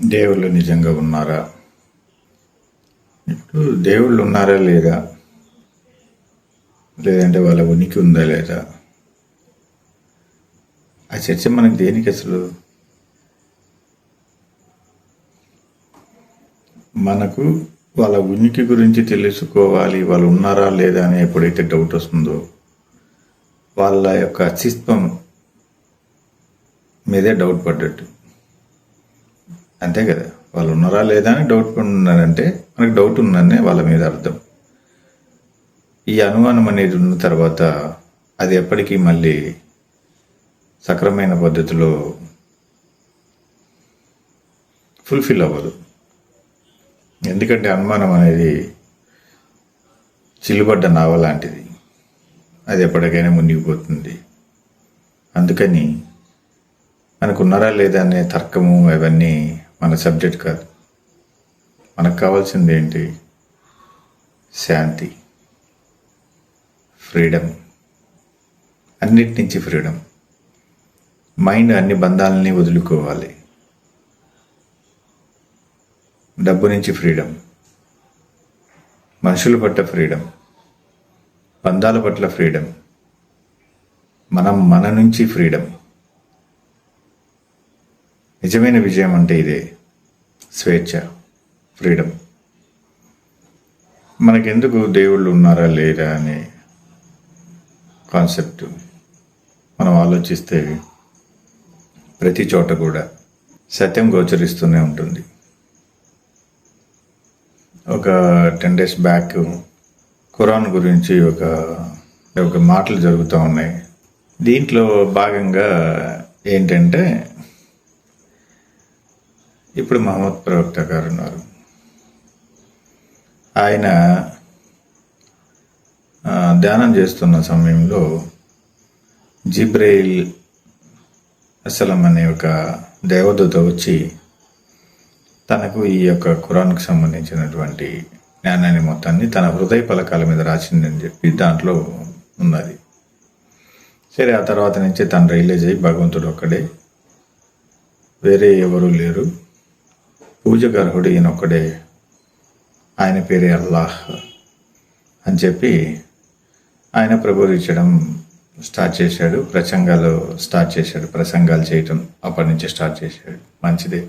దేవుళ్ళు నిజంగా ఉన్నారా? ఇప్పుడు దేవుళ్ళు ఉన్నారా లేదా? లేదంటే వాళ్ళ ఉనికి ఉందా లేదా? ఆ చర్చ మనకి దేనికి అసలు? మనకు వాళ్ళ ఉనికి గురించి తెలుసుకోవాలి వాళ్ళు ఉన్నారా లేదా అని ఎప్పుడైతే డౌట్ వస్తుందో వాళ్ళ యొక్క అస్తిత్వం మీదే డౌట్ పడ్డట్టు. అంతే కదా. వాళ్ళు ఉన్నారా లేదా అని డౌట్ ఉన్నారంటే మనకు డౌట్ ఉందనే వాళ్ళ మీద అర్థం. ఈ అనుమానం అనేది ఉన్న తర్వాత అది ఎప్పటికీ మళ్ళీ సక్రమైన పద్ధతిలో ఫుల్ఫిల్ అవ్వదు. ఎందుకంటే అనుమానం అనేది చిల్లుబడ్డ నావ లాంటిది. అది ఎప్పటికైనా మునిగిపోతుంది. అందుకని మనకు ఉన్నారా లేదా అనే తర్కము అవన్నీ మన సబ్జెక్ట్ కాదు. మనకు కావాల్సింది ఏంటి? శాంతి ఫ్రీడమ్ అన్నిటి నుంచి ఫ్రీడమ్. మైండ్ అన్ని బంధాలని వదులుకోవాలి. డబ్బు నుంచి ఫ్రీడమ్. మనుషుల పట్ల ఫ్రీడమ్. బంధాల పట్ల ఫ్రీడమ్. మనం మన నుంచి ఫ్రీడమ్. నిజమైన విజయం అంటే ఇదే. స్వేచ్ఛ ఫ్రీడమ్. మనకెందుకు దేవుళ్ళు ఉన్నారా లేరా అనే కాన్సెప్ట్ మనం ఆలోచిస్తే ప్రతి చోట కూడా సత్యం గోచరిస్తూనే ఉంటుంది. ఒక టెన్ డేస్ బ్యాక్ ఖురాన్ గురించి ఒక ఒక మాటలు జరుగుతూ ఉన్నాయి. దీంట్లో భాగంగా ఏంటంటే ఇప్పుడు మహమ్మద్ ప్రవక్త గారు ఉన్నారు ఆయన ధ్యానం చేస్తున్న సమయంలో జిబ్రైల్ అసలం అనే ఒక దేవదూత వచ్చి తనకు ఈ యొక్క కురాన్కు సంబంధించినటువంటి జ్ఞానాన్ని మొత్తాన్ని తన హృదయ పలకాల మీద రాసిందని చెప్పి దాంట్లో ఉన్నది. సరే ఆ తర్వాత నుంచి తను రియలైజ్ అయ్యి భగవంతుడు ఒక్కడే. వేరే ఎవరూ లేరు. పూజకు అర్హుడు ఈయన ఒక్కడే ఆయన పేరే అల్లాహ్ అని చెప్పి ఆయన ప్రబోధించడం స్టార్ట్ చేశాడు. ప్రసంగాలు స్టార్ట్ చేశాడు. ప్రసంగాలు చేయటం అప్పటి నుంచి స్టార్ట్ చేశాడు. మంచిదే.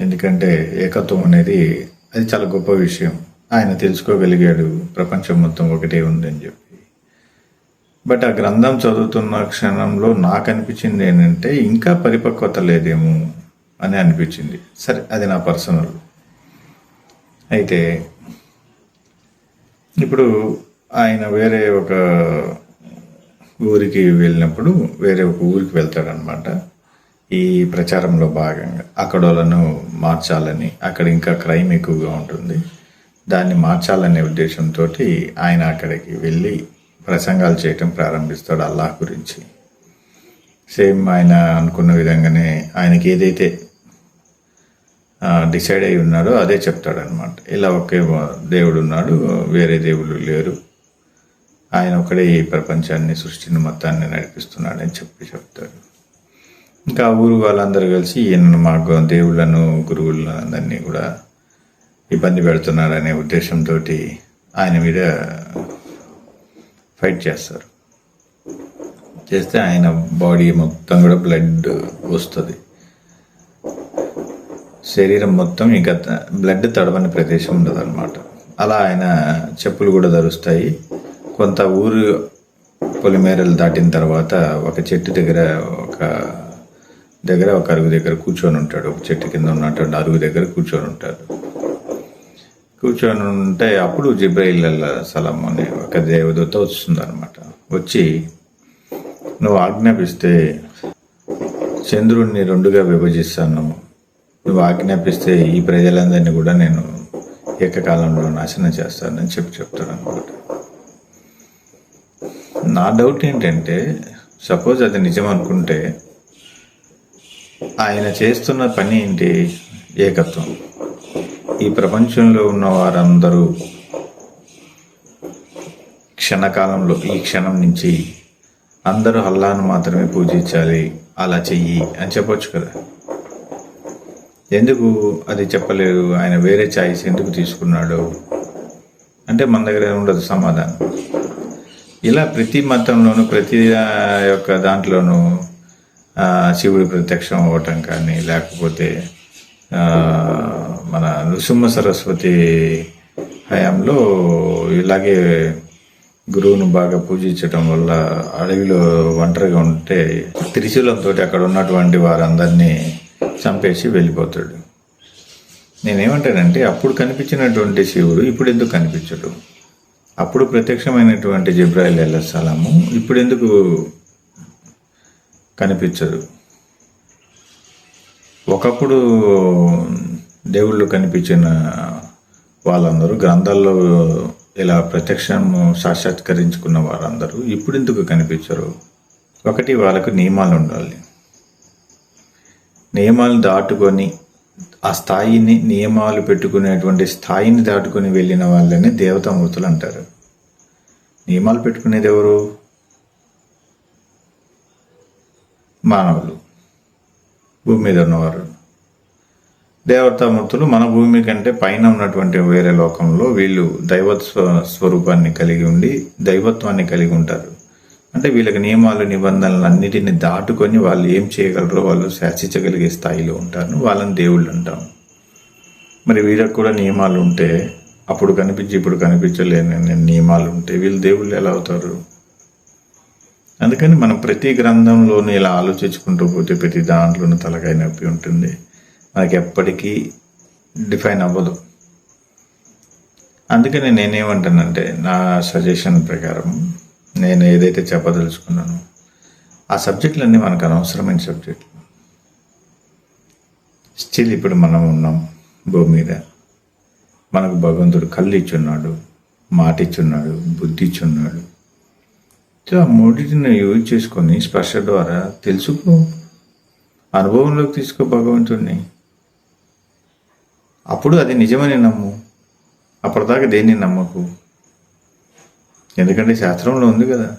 ఎందుకంటే ఏకత్వం అనేది అది చాలా గొప్ప విషయం. ఆయన తెలుసుకోగలిగాడు. ప్రపంచం మొత్తం ఒకటే ఉందని చెప్పి. బట్ ఆ గ్రంథం చదువుతున్న క్షణంలో నాకు అనిపించింది ఏంటంటే ఇంకా పరిపక్వత లేదేమో. అని అనిపించింది. సరే అది నా పర్సనల్. అయితే ఇప్పుడు ఆయన వేరే ఒక ఊరికి వెళ్ళినప్పుడు వేరే ఒక ఊరికి వెళ్తాడనమాట ఈ ప్రచారంలో భాగంగా. అక్కడోళ్ళను మార్చాలని అక్కడ ఇంకా క్రైమ్ ఎక్కువగా ఉంటుంది. దాన్ని మార్చాలనే ఉద్దేశంతో ఆయన అక్కడికి వెళ్ళి ప్రసంగాలు చేయటం ప్రారంభిస్తాడు అల్లాహ్ గురించి. సేమ్ ఆయన అనుకున్న విధంగానే ఆయనకి ఏదైతే డిసైడ్ అయి ఉన్నాడో అదే చెప్తాడనమాట ఇలా ఒకే దేవుడు ఉన్నాడు వేరే దేవుళ్ళు లేరు. ఆయన ఒకడే ఈ ప్రపంచాన్ని సృష్టిని మొత్తాన్ని నడిపిస్తున్నాడని చెప్పి చెప్తాడు. ఇంకా ఊరు వాళ్ళందరూ కలిసి ఈయన మాకు దేవుళ్ళను గురువులను అందరినీ కూడా ఇబ్బంది పెడుతున్నారనే ఉద్దేశంతో ఆయన మీద ఫైట్ చేస్తారు. చేస్తే ఆయన బాడీ మొత్తం కూడా బ్లడ్ వస్తుంది. శరీరం మొత్తం ఇంకా త- బ్లడ్ తడవని ప్రదేశం ఉండదు అనమాట అలా ఆయన చెప్పులు కూడా ధరుస్తాయి. కొంత ఊరు పొలిమేరలు దాటిన తర్వాత ఒక చెట్టు దగ్గర ఒక దగ్గర ఒక అరుగు దగ్గర కూర్చొని ఉంటాడు. ఒక చెట్టు కింద ఉన్నటువంటి అరుగు దగ్గర కూర్చొని ఉంటాడు. కూర్చొని ఉంటే అప్పుడు జిబ్రాయిల్ సలం అనే ఒక దేవదూత వస్తుంది అనమాట వచ్చి నువ్వు ఆజ్ఞాపిస్తే చంద్రుడిని రెండుగా విభజిస్తాను. నువ్వు ఆజ్ఞాపిస్తే ఈ ప్రజలందరినీ కూడా నేను ఏకకాలంలో నాశనం చేస్తానని చెప్పి చెప్తాను అనమాట నా డౌట్ ఏంటంటే సపోజ్ అది నిజం అనుకుంటే ఆయన చేస్తున్న పని ఏంటి? ఏకత్వం. ఈ ప్రపంచంలో ఉన్న వారందరూ క్షణకాలంలో ఈ క్షణం నుంచి అందరూ అల్లాను మాత్రమే పూజించాలి. అలా చెయ్యి అని చెప్పొచ్చు కదా. ఎందుకు అది చెప్పలేదు? ఆయన వేరే ఛాయిస్ ఎందుకు తీసుకున్నాడు? అంటే మన దగ్గర ఉండదు సమాధానం. ఇలా ప్రతి మతంలోనూ ప్రతి యొక్క దాంట్లోనూ శివుడు శివుడి ప్రత్యక్షం అవ్వటం కానీ లేకపోతే మన నృసింహ సరస్వతి హయాంలో ఇలాగే గురువును బాగా పూజించటం వల్ల అడవిలో ఒంటరిగా ఉంటే త్రిశూలంతో అక్కడ ఉన్నటువంటి వారందరినీ చంపేసి వెళ్ళిపోతాడు. నేనేమంటానంటే అప్పుడు కనిపించినటువంటి శివుడు ఇప్పుడు ఎందుకు కనిపించడు? అప్పుడు ప్రత్యక్షమైనటువంటి జిబ్రాయిల్ అల్లసలాము ఇప్పుడు ఎందుకు కనిపించదు ఒకప్పుడు దేవుళ్ళు కనిపించిన వాళ్ళందరూ గ్రంథాల్లో ఇలా ప్రత్యక్షం సాక్షాత్కరించుకున్న వారందరూ ఇప్పుడు ఎందుకు కనిపించరు? ఒకటి వాళ్ళకు నియమాలు ఉండాలి. నియమాలు దాటుకొని ఆ స్థాయిని నియమాలు పెట్టుకునేటువంటి స్థాయిని దాటుకొని వెళ్ళిన వాళ్ళని దేవతామూర్తులు అంటారు. నియమాలు పెట్టుకునేది ఎవరు? మానవులు. భూమి మీద ఉన్నవారు. దేవతామూర్తులు మన భూమి కంటే పైన ఉన్నటువంటి వేరే లోకంలో వీళ్ళు దైవ స్వ- స్వరూపాన్ని కలిగి ఉండి దైవత్వాన్ని కలిగి ఉంటారు. అంటే వీళ్ళకి నియమాలు నిబంధనలు అన్నిటిని దాటుకొని వాళ్ళు ఏం చేయగలరో వాళ్ళు శాసించగలిగే స్థాయిలో ఉంటారు. వాళ్ళని దేవుళ్ళు అంటాం. మరి వీళ్ళకి కూడా నియమాలు ఉంటే అప్పుడు కనిపించి ఇప్పుడు కనిపించలేని నియమాలు ఉంటే వీళ్ళు దేవుళ్ళు ఎలా అవుతారు? అందుకని మనం ప్రతి గ్రంథంలోనూ ఇలా ఆలోచించుకుంటూ పోతే ప్రతి దాంట్లోనూ తలకాయ నొప్పి ఉంటుంది. మనకి ఎప్పటికీ డిఫైన్ అవ్వదు. అందుకని నేనేమంటానంటే నా సజెషన్ ప్రకారం నేను ఏదైతే చెప్పదలుచుకున్నానో ఆ సబ్జెక్టులన్నీ మనకు అనవసరమైన సబ్జెక్టులు. స్టిల్ ఇప్పుడు మనం ఉన్నాం భూమి మీద. మనకు భగవంతుడు కళ్ళు ఇచ్చున్నాడు మాట ఇచ్చున్నాడు బుద్ధి ఇచ్చున్నాడు సో ఆ మూడింటిని యూజ్ చేసుకొని స్పర్శ ద్వారా తెలుసుకో అనుభవంలోకి తీసుకో భగవంతుడిని అప్పుడు అది నిజమని నమ్ము అప్పటిదాకా దేన్ని నమ్మకు? ఎందుకంటే శాస్త్రంలో ఉంది కదా.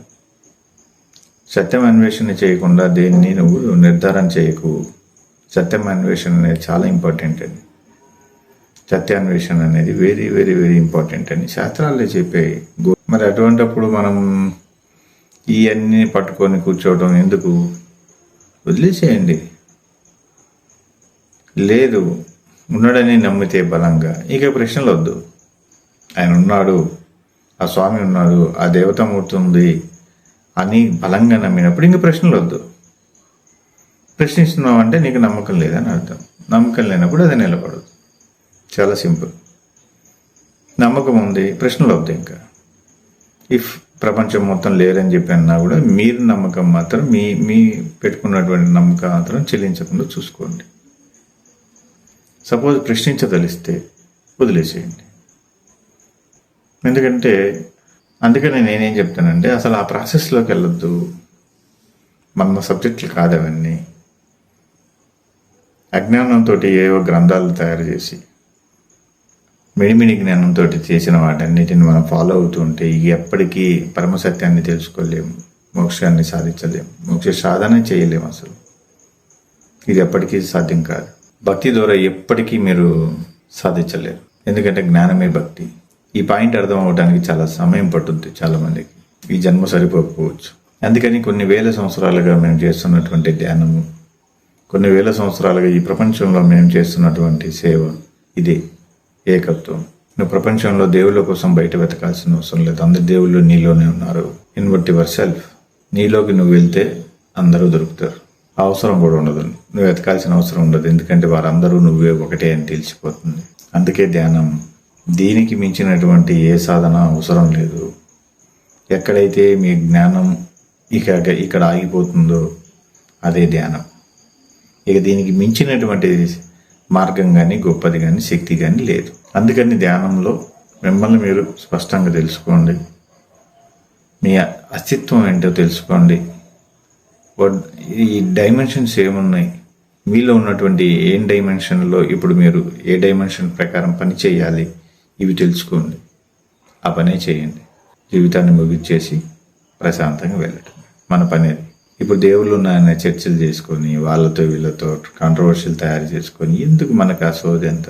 సత్యం అన్వేషణ చేయకుండా దేన్ని నువ్వు నిర్ధారణ చేయకు. సత్యం అన్వేషణ అనేది చాలా ఇంపార్టెంట్ అని సత్యాన్వేషణ అనేది వెరీ వెరీ వెరీ ఇంపార్టెంట్ అని శాస్త్రాలే చెప్పాయి మరి అటువంటప్పుడు మనం ఇవన్నీ పట్టుకొని కూర్చోవడం ఎందుకు? వదిలేసేయండి. లేదు ఉన్నాడని నమ్మితే బలంగా. ఇక ప్రశ్నలు వద్దు ఆయన ఉన్నాడు. ఆ స్వామి ఉన్నాడు ఆ దేవతామూర్తి ఉంది అని బలంగా నమ్మినప్పుడు ఇంక ప్రశ్నలు వద్దు. ప్రశ్నిస్తున్నావు అంటే నీకు నమ్మకం లేదని అర్థం. నమ్మకం లేనప్పుడు అది నిలబడదు. చాలా సింపుల్. నమ్మకం ఉంది ప్రశ్నలు వద్దు ఇంకా. ఇఫ్ ప్రపంచం మొత్తం లేరని చెప్పి అన్నా కూడా మీరు నమ్మకం మాత్రం మీ మీ పెట్టుకున్నటువంటి నమ్మకం మాత్రం చెల్లించకుండా చూసుకోండి. సపోజ్ ప్రశ్నించదలిస్తే వదిలేసేయండి. ఎందుకంటే అందుకని నేనేం చెప్తానంటే అసలు ఆ ప్రాసెస్లోకి వెళ్ళొద్దు. మన సబ్జెక్టులు కాదు అవన్నీ. అజ్ఞానంతో ఏవో గ్రంథాలు తయారు చేసి మిడిమిడి జ్ఞానంతో చేసిన వాటన్నిటిని మనం ఫాలో అవుతూ ఉంటే ఎప్పటికీ పరమసత్యాన్ని తెలుసుకోలేము మోక్షాన్ని సాధించలేము మోక్ష సాధన చేయలేము అసలు. ఇది ఎప్పటికీ సాధ్యం కాదు. భక్తి ద్వారా ఎప్పటికీ మీరు సాధించలేరు. ఎందుకంటే జ్ఞానమే భక్తి. ఈ పాయింట్ అర్థం అవడానికి చాలా సమయం పట్టుద్ది చాలా మందికి ఈ జన్మ సరిపోకపోవచ్చు. అందుకని కొన్ని వేల సంవత్సరాలుగా మేము చేస్తున్నటువంటి ధ్యానము కొన్ని వేల సంవత్సరాలుగా ఈ ప్రపంచంలో మేము చేస్తున్నటువంటి సేవ ఇదే ఏకత్వం. నువ్వు ప్రపంచంలో దేవుళ్ళ కోసం బయట వెతకాల్సిన అవసరం లేదు. అందరి దేవుళ్ళు నీలోనే ఉన్నారు. Invert yourself. నీలోకి నువ్వు వెళ్తే అందరూ దొరుకుతారు. అవసరం కూడా ఉండదు. నువ్వు వెతకాల్సిన అవసరం ఉండదు. ఎందుకంటే వారందరూ నువ్వే ఒకటే అని తెలిసిపోతుంది అందుకే ధ్యానం దీనికి మించినటువంటి ఏ సాధన అవసరం లేదు. ఎక్కడైతే మీ జ్ఞానం ఇక ఇక్కడ ఆగిపోతుందో అదే ధ్యానం. ఇక దీనికి మించినటువంటి మార్గం కానీ గొప్పది కానీ శక్తి కానీ లేదు. అందుకని ధ్యానంలో మిమ్మల్ని మీరు స్పష్టంగా తెలుసుకోండి. మీ అస్తిత్వం ఏంటో తెలుసుకోండి. ఈ డైమెన్షన్స్ ఏమున్నాయి? మీలో ఉన్నటువంటి ఏం డైమెన్షన్లో ఇప్పుడు మీరు ఏ డైమెన్షన్ ప్రకారం పని చేయాలి? ఇవి తెలుసుకోండి. ఆ పనే చేయండి. జీవితాన్ని ముగిచ్చేసి ప్రశాంతంగా వెళ్ళటం. మన పని అది ఇప్పుడు దేవుళ్ళు ఉన్నాయని చర్చలు చేసుకొని వాళ్ళతో వీళ్ళతో కాంట్రవర్షియల్ తయారు చేసుకొని ఎందుకు మనకు ఆ సోది ఎంత?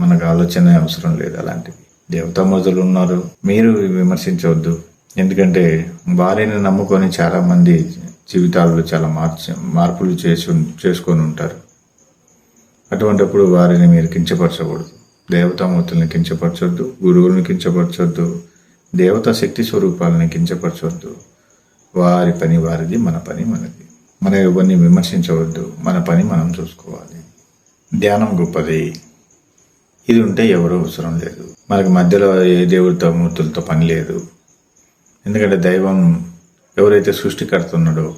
మనకు ఆలోచన అవసరం లేదు అలాంటివి దేవతామూర్తులు ఉన్నారు. మీరు విమర్శించవద్దు. ఎందుకంటే వారిని నమ్ముకొని చాలామంది జీవితాల్లో చాలా మార్చి మార్పులు చేసి చేసుకొని ఉంటారు. అటువంటిప్పుడు వారిని మీరు కించపరచకూడదు. దేవతామూర్తుల్ని కించపరచొద్దు గురువులను కించపరచొద్దు దేవతా శక్తి స్వరూపాలని కించపరచొద్దు. వారి పని వారిది మన పని మనది. మన ఎవరిని విమర్శించవద్దు మన పని మనం చూసుకోవాలి. ధ్యానం గొప్పది. ఇది ఉంటే ఎవరు అవసరం లేదు. మనకి మధ్యలో ఏ దేవుడితో మూర్తులతో పని లేదు. ఎందుకంటే దైవం ఎవరైతే సృష్టికర్త ఉన్నాడో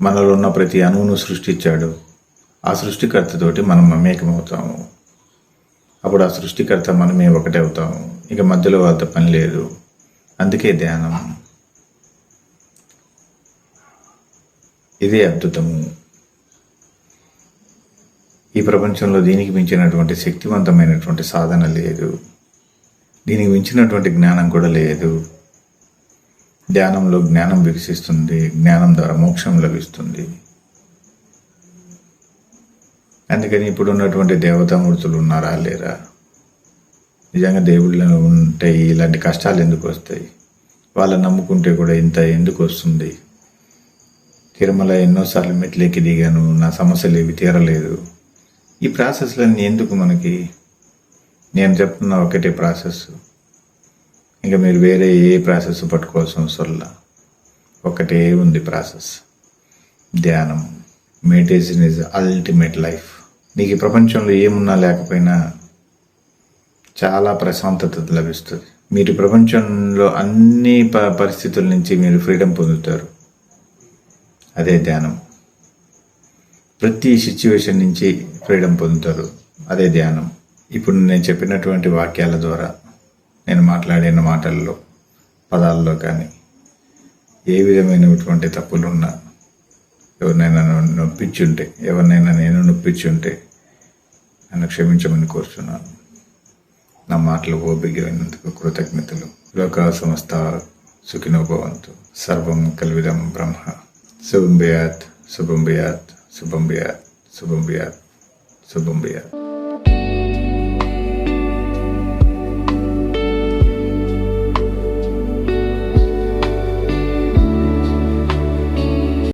మనలో ఉన్న ప్రతి అణువును సృష్టించాడు ఆ సృష్టికర్తతోటి మనం మమేకమవుతాము. అప్పుడు ఆ సృష్టికర్త మనమే ఒకటే అవుతాము ఇక మధ్యలో వాళ్ళతో పని లేదు. అందుకే ధ్యానం. ఇదే అద్భుతము. ఈ ప్రపంచంలో దీనికి మించినటువంటి శక్తివంతమైనటువంటి సాధన లేదు. దీనికి మించినటువంటి జ్ఞానం కూడా లేదు. ధ్యానంలో జ్ఞానం వికసిస్తుంది. జ్ఞానం ద్వారా మోక్షం లభిస్తుంది. అందుకని ఇప్పుడు ఉన్నటువంటి దేవతామూర్తులు ఉన్నారా లేరా? నిజంగా దేవుళ్ళు ఉంటే ఇలాంటి కష్టాలు ఎందుకు వస్తాయి? వాళ్ళని నమ్ముకుంటే కూడా ఇంత ఎందుకు వస్తుంది? తిరుమల ఎన్నోసార్లు మెట్లెక్కి దిగాను నా సమస్యలు ఏవి తీరలేదు. ఈ ప్రాసెస్లన్నీ ఎందుకు మనకి? నేను చెప్తున్న ఒకటే ప్రాసెస్. ఇంకా మీరు వేరే ఏ ప్రాసెస్ పట్టుకోవాల్సిన అవసరంలా ఒకటే ఉంది ప్రాసెస్. ధ్యానం. మెడిటేషన్ ఇస్ అల్టిమేట్ లైఫ్ నీకు ఈ ప్రపంచంలో ఏమున్నా లేకపోయినా చాలా ప్రశాంతత లభిస్తుంది. మీరు ప్రపంచంలో అన్ని ప పరిస్థితుల నుంచి మీరు ఫ్రీడమ్ పొందుతారు. అదే ధ్యానం. ప్రతి సిచ్యువేషన్ నుంచి ఫ్రీడమ్ పొందుతారు. అదే ధ్యానం. ఇప్పుడు నేను చెప్పినటువంటి వాక్యాల ద్వారా నేను మాట్లాడిన మాటల్లో పదాల్లో కానీ ఏ విధమైనటువంటి తప్పులున్నా ఎవరినైనా నొప్పించుంటే ఎవరినైనా నేను నొప్పించుంటే నన్ను క్షమించమని కోరుచున్నాను నా మాటలు ఓపికైనందుకు కృతజ్ఞతలు. లోక సంస్థ సుఖినోభవంతు. సర్వం కల్విదం బ్రహ్మ. శుభం బియాత్ శుభం బియాత్ శుభం బియాత్ శుభం బియాత్ శుభం బియాత్